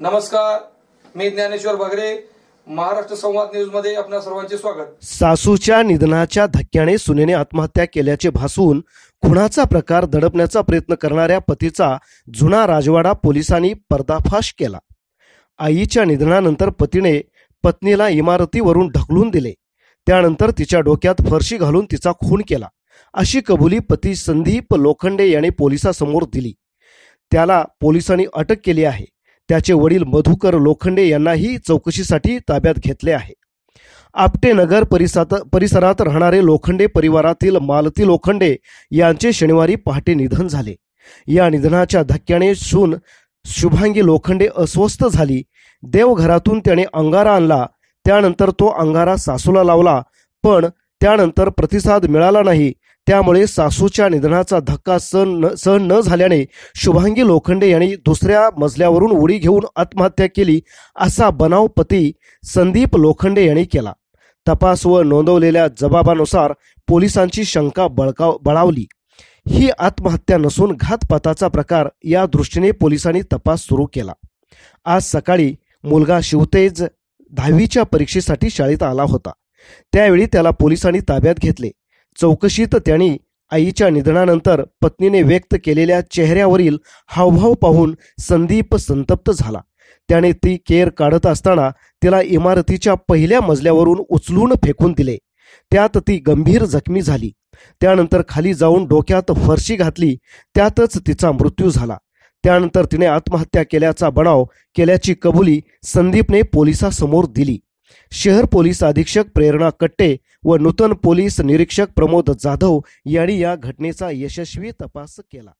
नमस्कार मी ज्ञानेश्वर बगरे. महाराष्ट्र संवाद न्यूजमध्ये आपल्या सर्वांचे स्वागत. सासूच्या निधनाच्या धक्क्याने सुनेने आत्महत्या केल्याचे भासून खुणाचा प्रकार दडपण्याचा प्रयत्न करणाऱ्या पतीचा जुना राजवाडा पोलिसांनी पर्दाफाश केला. आईच्या निधनानंतर पतीने पत्नीला इमारतीवरून ढकलून दिले. त्यानंतर तिच्या डोक्यात फरशी घालून तिचा खून केला. अशी कबुली पती संदीप लोखंडे याने पोलिसासमोर दिली. त्याला पोलिसांनी अटक केली आहे. त्याचे वडील मधुकर लोखंडे यांनाही चौकशीसाठी ताब्यात घेतले आहे. आपटे नगर परिसरात परिसरात राहणारे लोखंडे परिवारातील मालती लोखंडे यांचे शनिवारी पहाटे निधन झाले. या निधनाच्या धक्क्याने सून शुभांगी लोखंडे अस्वस्थ झाली. देवघरातून त्याने अंगारा आणला. त्यानंतर तो अंगारा सासूला लावला. पण त्यानंतर प्रतिसाद मिळाला नाही. त्यामुळे सासूच्या निधनाचा धक्का सहन न सहन न झाल्याने शुभांगी लोखंडे यांनी दुसऱ्या मजल्यावरून उडी घेऊन आत्महत्या केली असा बनाव पती संदीप लोखंडे यांनी केला. तपास व नोंदवलेल्या जबाबानुसार पोलिसांची शंका बळकाव बळावली. ही आत्महत्या नसून घातपाताचा प्रकार या दृष्टीने पोलिसांनी तपास सुरू केला. आज सकाळी मुलगा शिवतेज दहावीच्या परीक्षेसाठी शाळेत आला होता. त्यावेळी त्याला पोलिसांनी ताब्यात घेतले. चौकशीत त्यांनी आईच्या निधनानंतर पत्नीने व्यक्त केलेल्या चेहऱ्यावरील हावभाव पाहून संदीप संतप्त झाला. त्याने ती केर काढत असताना तिला इमारतीच्या पहिल्या मजल्यावरून उचलून फेकून दिले. त्यात ती गंभीर जखमी झाली. त्यानंतर खाली जाऊन डोक्यात फरशी घातली. त्यातच तिचा मृत्यू झाला. त्यानंतर तिने आत्महत्या केल्याचा बनाव केल्याची कबुली संदीपने पोलिसासमोर दिली. शहर पोलीस अधीक्षक प्रेरणा कट्टे व नूतन पोलीस निरीक्षक प्रमोद जाधव यांनी या घटनेचा यशस्वी तपास केला.